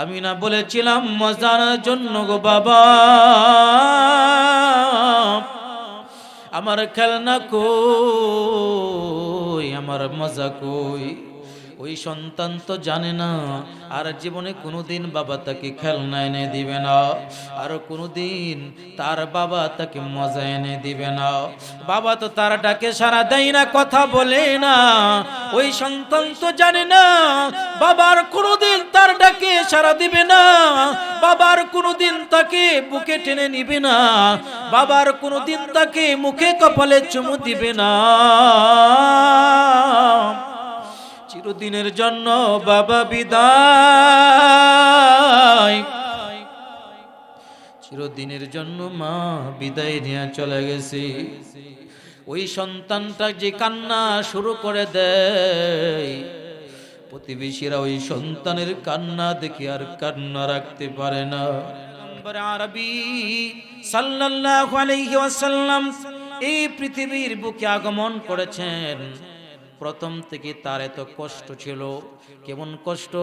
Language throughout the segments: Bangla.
আমি না বলেছিলাম মজার জন্য গো বাবা। আমার খেলনা কই আমার মজা কই? ওই সন্তান তো জানে না। আর জীবনে কোনোদিন বাবা তাকে খেলনা এনে দিবে না। আর কোনোদিন তার বাবা তাকে মজা এনে দিবে না। বাবা তো তার ডাকে সারা দেয় না, কথা বলে না। ওই সন্তান তো জানে না বাবার কোনোদিন তার ডাকে সারা দিবে না। বাবার কোনোদিন তাকে বুকে টেনে নিবে না। বাবার কোনোদিন তাকে মুখে কপালে চুমু দিবে না। চিরদিনের জন্য বাবা বিদায়। চিরদিনের জন্য মা বিদায় নিয়ে চলে গেছে। ওই সন্তানটা যে কান্না শুরু করে দেয়, প্রতিবেশীরা ওই সন্তানের কান্না দেখে আর কান্না রাখতে পারে না। আরবি এই পৃথিবীর বুকে আগমন করেছেন। প্রথম থেকে তার এত কষ্ট ছিল। কেমন কষ্ট?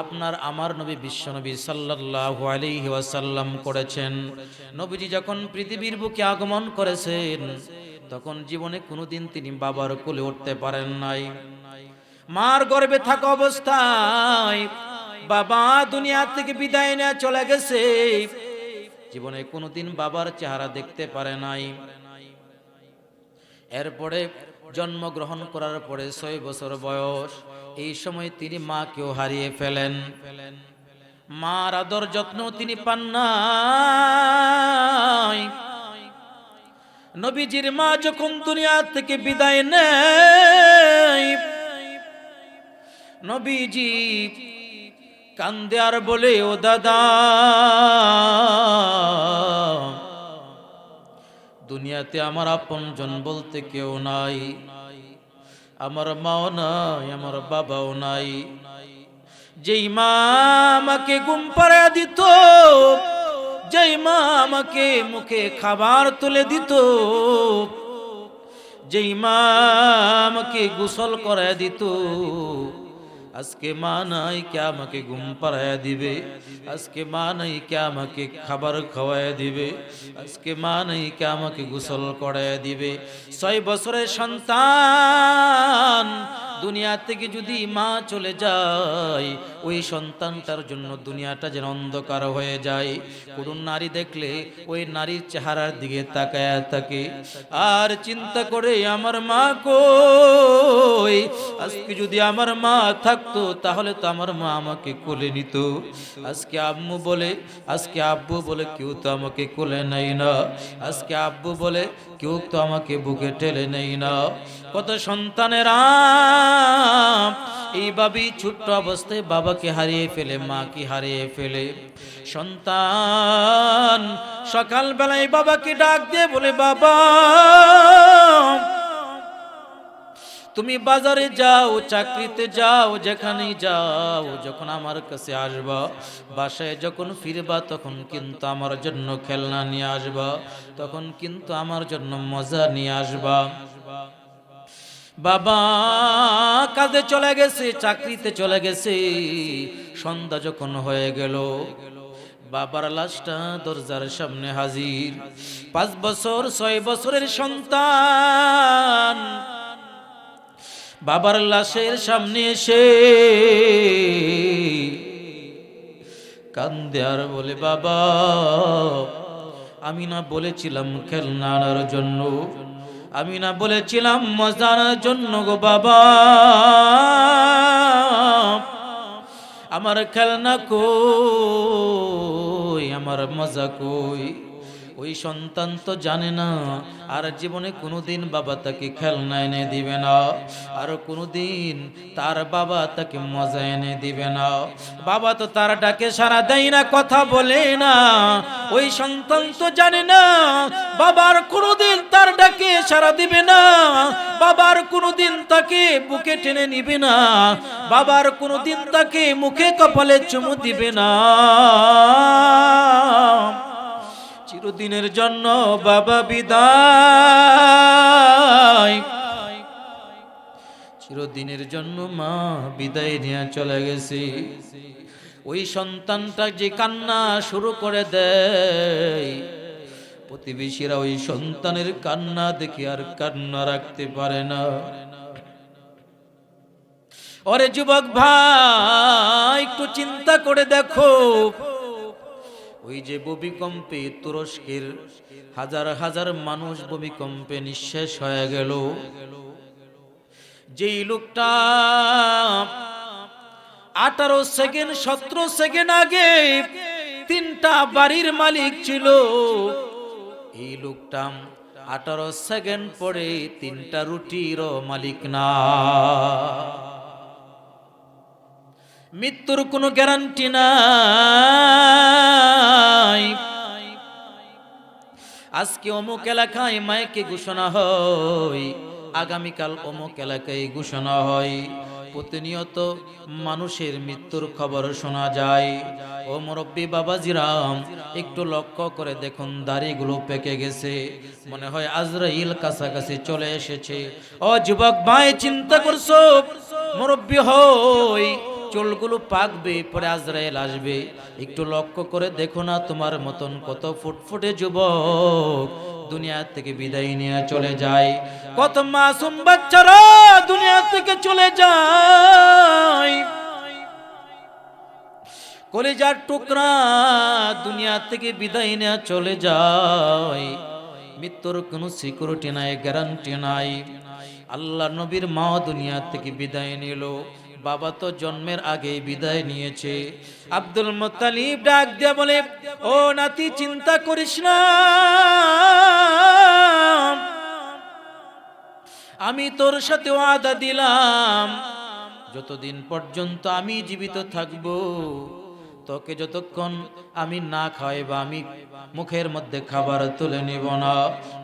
আপনার আমার নবী বিশ্বনবী সাল্লাল্লাহু আলাইহি ওয়াসাল্লাম করেছেন। নবীজি যখন পৃথিবীর বুকে আগমন করেছেন, তখন জীবনে কোনোদিন তিনি বাবার কোলে উঠতে পারেন নাই। মার গর্ভে থাকা অবস্থায় বাবা দুনিয়া থেকে বিদায় নিয়ে চলে গেছে। জীবনে কোনোদিন বাবার চেহারা দেখতে পারে নাই। এরপরে জন্মগ্রহণ করার পরে ছয় বছর বয়স। এই সময় তিনি মাকেও হারিয়ে ফেলেন। মার আদর যত্ন তিনি পান নাই। নবীজির মা যখন দুনিয়া থেকে বিদায় নেয়, নবীজি কান্দে আর বলে, ও দাদা দুনিয়াতে আমার আপনজন বলতে কেউ নাই। আমার মাও নাই, আমার বাবাও নাই। যেই মা আমাকে ঘুম পাড়া দিত, যেই মা আমাকে মুখে খাবার তুলে দিত, যেই মা আমাকে গোসল করায় দিত আজকে মা নাই কে আমাকে ঘুম পাড়ায় দিবে। আজকে মা নাই কে আমাকে খাবার খাওয়ায় দিবে। আজকে মা নাই কে আমাকে গোসল করায় দিবে। ছয় বছরের সন্তান দুনিয়া থেকে যদি মা চলে যায় ওই সন্তানটার জন্য দুনিয়াটা যেন অন্ধকার হয়ে যায়। কোন নারী দেখলে ওই নারীর চেহারার দিকে তাকায় থাকে। আর চিন্তা করে, আমার মা কই? আজকে যদি আমার মা থাকতো, তাহলে তো আমার মা আমাকে কোলে নিত। আজকে আম্মু বলে, আজকে আব্বু বলে কেউ তো আমাকে কোলে নেই না। আজকে আব্বু বলে কেউ তো আমাকে বুকে ঠেলে নেই না। কত সন্তানেরা এইভাবেই ছোট্ট অবস্থায় বাবাকে হারিয়ে ফেলে, মাকে হারিয়ে ফেলে। সন্তান, সকালবেলায় বাবাকে ডাক দিয়ে বলে, বাবা, তুমি বাজারে যাও, চাকরিতে যাও, যেখানেই যাও, যখন আমার কাছে আসবা, বাসায় যখন ফিরবা, তখন কিন্তু আমার জন্য খেলনা নিয়ে আসবা, তখন কিন্তু আমার জন্য মজা নিয়ে আসবা। বাবা কাজে চলে গেছে, চাকরিতে চলে গেছে। সন্ধ্যা যখন হয়ে গেল, বাবার লাশটা দরজার সামনে হাজির। পাঁচ বছর, ছয় বছরের সন্তান। বাবার লাশের সামনে এসে কান্দে আর বলে, বাবা, আমি না বলেছিলাম খেলনা আনার জন্য। আমি না বলেছিলাম মজার জন্য গো বাবা। আমার খেলনা কই আমার মজা কই? ওই সন্তান তো জানে না। আর জীবনে কোনোদিন বাবা তাকে খেলনা এনে দিবে না। আর কোনোদিন তার বাবা তাকে মজা এনে দিবে না। বাবা তো তার ডাকে সারা দেয় না, কথা বলে না। ওই সন্তান তো জানে না বাবার কোনোদিন তার ডাকে সারা দিবে না। বাবার কোনোদিন তাকে বুকে টেনে নিবে না। বাবার কোনোদিন তাকে মুখে কপালে চুমু দিবে না। চিরদিনের জন্য বাবা বিদায়। চিরদিনের জন্য মা বিদায় নিয়ে চলে গেছে। ওই সন্তানটা যে কান্না শুরু করে দেয়, প্রতিবেশীরা ওই সন্তানের কান্না দেখে আর কান্না রাখতে পারে না। ওরে যুবক ভাই, একটু চিন্তা করে দেখো ওই যে ভূমিকম্পে তুরস্কের হাজার হাজার মানুষ ভূমিকম্পে নিঃশেষ হয়ে গেল। যেই লোকটা আঠারো সেকেন্ড, সতেরো সেকেন্ড আগে তিনটা বাড়ির মালিক ছিল। এই লোকটা আঠারো সেকেন্ড পরে তিনটা রুটিরও মালিক না। মৃত্যুর কোনো গ্যারান্টি নাই। আজকে অমুক এলাকায় মায়কে ঘোষণা হয়, আগামীকাল অমুক এলাকায় ঘোষণা হয়। প্রতিনিয়ত মানুষের মৃত্যুর খবর শোনা যায়। ও মুরব্বী বাবাজিরাম, একটু লক্ষ্য করে দেখুন, দাড়িগুলো পেকে গেছে। মনে হয় আজরাইল কাছাকাছি চলে এসেছে। ও যুবক ভাই, চিন্তা করছ? মুরব্বী হই চুলগুলো পাকবে, পরে আজরাইল আসবে। একটু লক্ষ্য করে দেখো না তোমার মতন কত ফুটফুটে যুবক দুনিয়া থেকে বিদায় নিয়ে চলে যায়। কত মাসুম বাচ্চারা দুনিয়া থেকে চলে যায়। কলেজার টুকরা দুনিয়া থেকে বিদায় নেওয়া চলে যায়। মৃত্যুর কোনো সিকিউরিটি নাই, গ্যারান্টি নাই। আল্লাহ নবীর মা দুনিয়া থেকে বিদায় নিল। বাবা তো জন্মের আগে বিদায় নিয়েছে। আব্দুল মোতালিব ডাক দিয়া বলে, ও নাতি, চিন্তা করিস না। আমি তোর সাথে ওয়াদা দিলাম। যতদিন পর্যন্ত আমি জীবিত থাকব তোকে যতক্ষণ আমি না খাই বা আমি মুখের মধ্যে খাবার তুলে নিব না,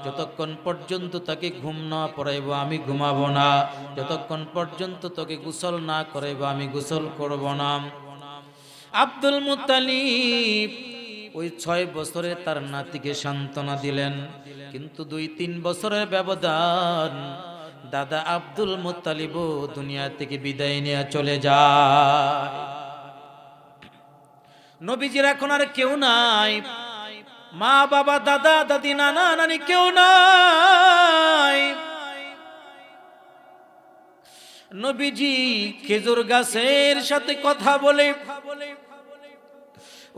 যতক্ষণ পর্যন্ত তাকে ঘুম না পড়াইব, আমি ঘুমাবো না, যতক্ষণ পর্যন্ত তোকে গোসল না করাইব, আমি গোসল করব না। আব্দুল মুতালিব ওই ছয় বছরে তার নাতিকে সান্ত্বনা দিলেন। কিন্তু দুই তিন বছরের ব্যবধান দাদা আব্দুল মুতালিব দুনিয়া থেকে বিদায় নিয়ে চলে যায়। নবীজির এখন আর কেউ নাই। মা, বাবা, দাদা, দাদি, নানা, নানি কেউ নাই। নবীজি খেজুর গাছের সাথে কথা বলে,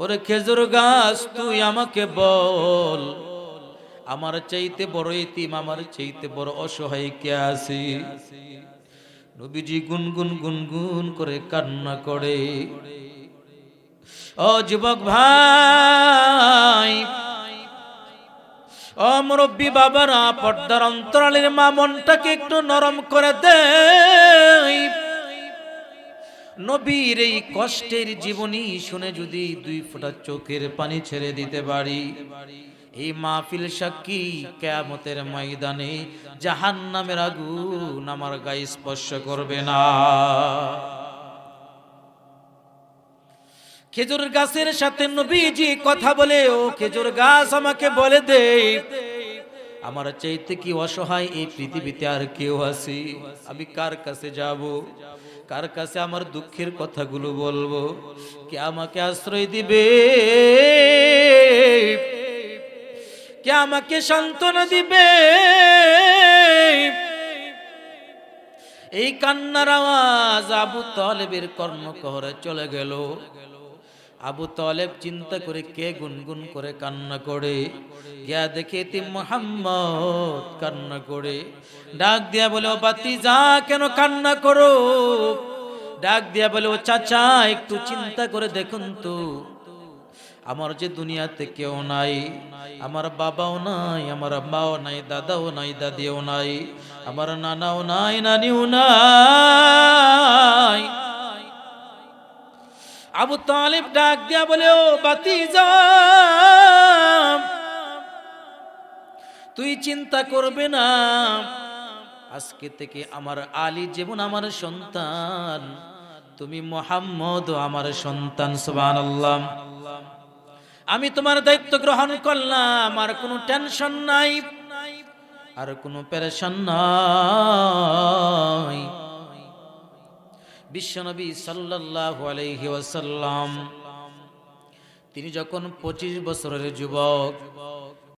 ওরে খেজুর গাছ, তুই আমাকে বল, আমার চাইতে বড় ইতিম আমার চাইতে বড় অসহায় কে আছে? নবীজি গুনগুন গুনগুন করে কান্না করে। ও যুবক ভাই, ও মুরব্বী বাবারা, পর্দার অন্তরালের মা মনটাকে একটু নরম করে দেয় নবীর এই কষ্টের জীবনী শুনে যদি দুই ফোঁটা চোখের পানি ছেড়ে দিতে পারি, এই মাহফিল সাক্ষী কেয়ামতের ময়দানে জাহান নামের আগুন আমার গায়ে স্পর্শ করবে না। খেজুর গাছের সাথে নবীজি কথা বলে, ও খেজুর গাছ, আমাকে বলে দে। আমার চাইতে কি অসহায় এই পৃথিবীতে আর কেউ আছে? আমি কার কাছে যাব? কার কাছে আমার দুঃখের কথাগুলো বলব? কে আমাকে আশ্রয় দিবে? কে আমাকে সান্ত্বনা দিবে? এই কান্নার আওয়াজ আবু তলেবের কর্মকহরে চলে গেল। আবু তলেব চিন্তা করে কে গুনগুন করে কান্না করে? গিয়া দেখে তি মোহাম্মদ কান্না করে। ডাক দিয়া বলে, ও বাতি, যা কেন কান্না করো? ডাক দিয়া বলে, ও চাচা, একটু চিন্তা করে দেখুন তো। আমার যে দুনিয়াতে কেউ নাই, আমার বাবাও নাই, আমার মাও নাই, দাদাও নাই, দাদিও নাই, আমার নানাও নাই, নানিও নাই আবু তালিব ডাক দিয়া বলে, ও বাতি তুই চিন্তা করবে না। আজকে থেকে আমার আলী যেমন আমার সন্তান, তুমি মোহাম্মদ আমার সন্তান সুবান আমি তোমার দায়িত্ব গ্রহণ করলাম, আর কোনো টেনশন নাই, আর কোনো পেরেশান নাই। বিশ্বনবী সাল্লাহ আলাইহি ওয়াসাল্লাম। তিনি যখন পঁচিশ বছরের যুবক